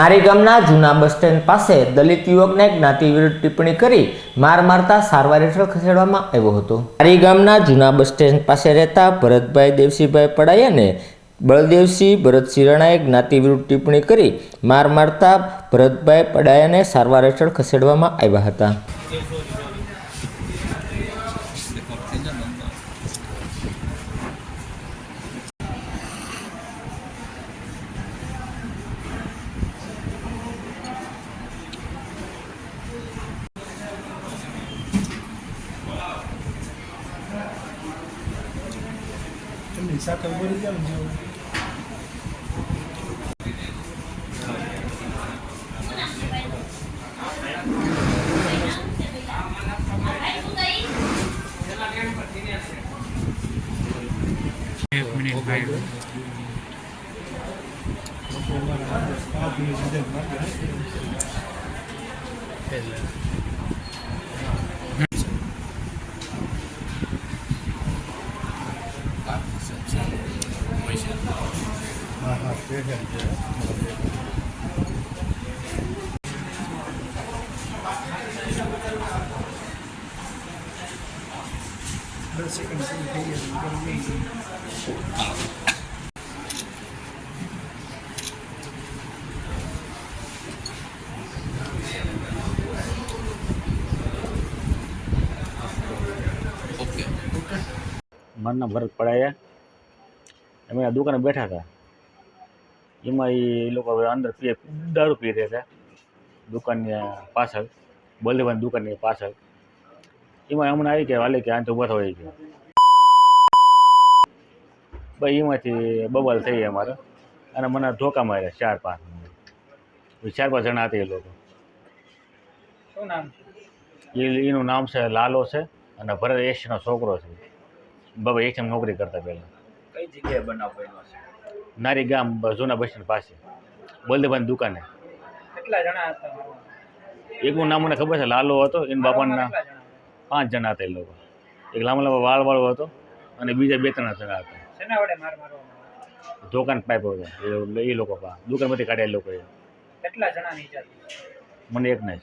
નારી ગામના જૂના બસ સ્ટેન્ડ પાસે દલિત યુવકને જ્ઞાતિ વિરુદ્ધ ટિપ્પણી કરી માર મારતા સારવાર હેઠળ ખસેડવામાં આવ્યો હતો. મારી ગામના જૂના બસ સ્ટેન્ડ પાસે રહેતા ભરતભાઈ દેવસિંહભાઈ પડાયાને બળદેવસિંહ ભરતસિંહ રણાએ જ્ઞાતિ વિરુદ્ધ ટિપ્પણી કરી માર મારતા ભરતભાઈ પડાયાને સારવાર હેઠળ ખસેડવામાં આવ્યા હતા. એમની સાથે ઉભરી જાવ જેવું. પાંચ મિનિટ હા હા છે સેકન્ડ મારું નામ પડાયા અમે આ દુકાને બેઠા હતા. એમાં એ લોકો અંદર પીએ દારૂ પી રહ્યા હતા. દુકાનની પાછળ બલદેવની દુકાનની પાછળ. એમાં હમણાં આવી કે વાલે કે આ તો ઊભા થવાય ગયા. ભાઈ એમાંથી બબલ થઈ અમારે. અને મને ધોકા માર્યા ચાર પાંચ. ચાર પાંચ જણા હતા એ લોકો. શું નામ એ એનું નામ છે લાલો છે અને ભરત એશનો છોકરો છે. બાબા એશમ નોકરી કરતા પહેલાં. કઈ જગ્યાએ બનાવ બન્યો છે? નારી ગામ જૂના બસ સ્ટેન્ડ પાસે. બલદેવની દુકાને. કેટલા જણા હતા? એકનું નામ મને ખબર છે લાલો હતો એના બાપાના નામ પાંચ જણા હતા એ લોકો. એક લાંબા લાંબા વાળવાળો હતો અને બીજા બે ત્રણ જણા હતા? દુકાન પાઇપ હતો. એ લોકો પા દુકાનમાંથી કાઢ્યા એ. લોકોએ કેટલા જણા? મને એક ને